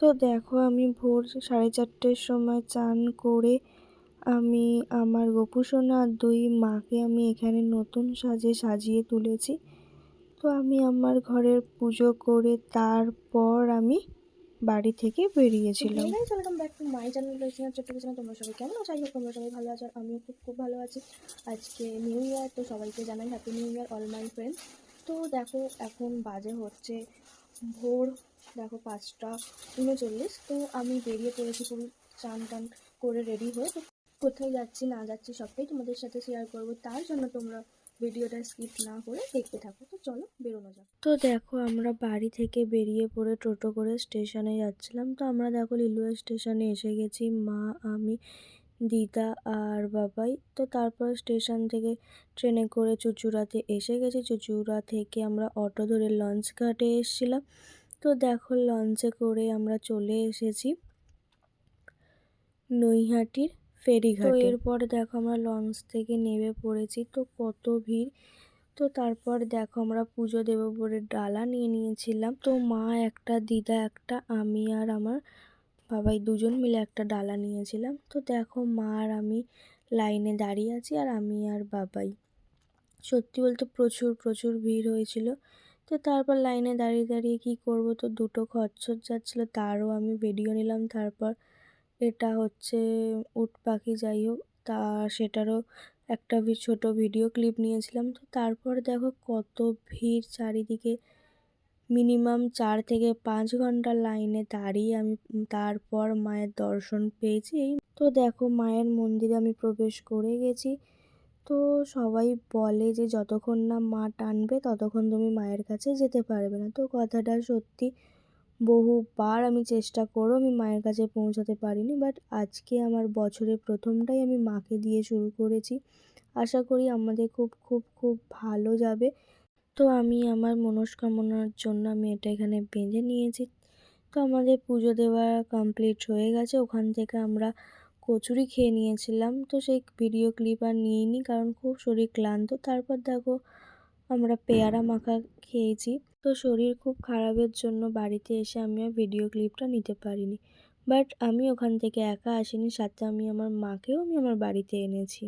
তো দেখো আমি ভোর সাড়ে চারটের সময় চান করে আমি আমার গোপুসোনা আর দুই মাকে আমি এখানে নতুন সাজে সাজিয়ে তুলেছি। তো আমি আমার ঘরের পুজো করে তারপর আমি বাড়ি থেকে বেরিয়েছিলাম। Welcome back to my channel রয়েছে ছোট্ট কিছু তোমরা সবাই কেমন আছো? আই তোমরা সবাই ভালো আছো আমিও খুব খুব ভালো আছি। আজকে নিউ ইয়ার তো সবাইকে জানাই happy new year all my friends তো দেখো, এখন বাজে হচ্ছে ভোর, দেখো পাঁচটা, উনচল্লিশ। তো আমি বেরিয়ে পড়েছি পুরো চান টান করে রেডি হয়ে। তো কোথায় যাচ্ছি, না যাচ্ছি সবটাই তোমাদের সাথে শেয়ার করব। তার জন্য তোমরা ভিডিওটা স্কিপ না করে দেখতে থাকো। তো চলো বেরোনো যাক। তো দেখো আমরা বাড়ি থেকে বেরিয়ে পড়ে টোটো করে স্টেশনে যাচ্ছিলাম। তো আমরা দেখো লিলুয়া স্টেশনে এসে গেছি। মা, আমি দিদা আর বাবাই। তো তারপর স্টেশন থেকে ট্রেনে করে চুচুড়াতে এসে গেছি। চুচুড়া থেকে আমরা অটো ধরে লঞ্চ ঘাটে এসেছিলাম। তো দেখো লঞ্চে করে আমরা চলে এসেছি নৈহাটির ফেরিঘাট। এরপর দেখো আমরা লঞ্চ থেকে নেমে পড়েছি। তো কত ভিড়। তো তারপর দেখো আমরা পুজো দেবো বলে ডালা নিয়ে নিয়েছিলাম। তো মা একটা, দিদা একটা, আমি আর আমার বাবাই দুজন মিলে একটা ডালা নিয়েছিলাম। তো দেখো মা আর আমি লাইনে দাঁড়িয়ে আছি আর আমি আর বাবাই। সত্যি বলতে প্রচুর প্রচুর ভিড় হয়েছিল। তো তারপর লাইনে দাঁড়িয়ে দাঁড়িয়ে কি করব? তো দুটো খচ্চর যাচ্ছিল, তারও আমি ভিডিও নিলাম। তারপর এটা হচ্ছে উট পাখি, যাই হোক, তা সেটারও একটা ছোট ভিডিও ক্লিপ নিয়েছিলাম। তো তারপর দেখো কত ভিড় চারিদিকে। মিনিমাম চার থেকে পাঁচ ঘণ্টা লাইনে দাঁড়িয়ে আমি তারপর মায়ের দর্শন পেয়েছি। তো দেখো মায়ের মন্দিরে আমি প্রবেশ করে গেছি। তো সবাই বলে যে যতক্ষণ না মা টানবে ততক্ষণ তুমি মায়ের কাছে যেতে পারবে না। তো কথাটা সত্যি বহুবার আমি চেষ্টা করেও আমি মায়ের কাছে পৌঁছাতে পারিনি বাট আজকে আমার বছরের প্রথমটাই আমি মাকে দিয়ে শুরু করেছি। আশা করি আমাদের খুব খুব খুব ভালো যাবে। তো আমি আমার মনস্কামনার জন্য আমি এটা এখানে বেঁধে নিয়েছি। তো আমাদের পুজো দেওয়া কমপ্লিট হয়ে গেছে। ওখান থেকে আমরা কচুরি খেয়ে নিয়েছিলাম। তো সেই ভিডিও ক্লিপ আর নিইনি কারণ খুব শরীর ক্লান্ত। তারপর দেখো আমরা পেয়ারা মাখা খেয়েছি। তো শরীর খুব খারাপের জন্য বাড়িতে এসে আমি আর ভিডিও ক্লিপটা নিতে পারিনি। বাট আমি ওখান থেকে একা আসিনি। সাথে আমি আমার মাকেও আমি আমার বাড়িতে এনেছি।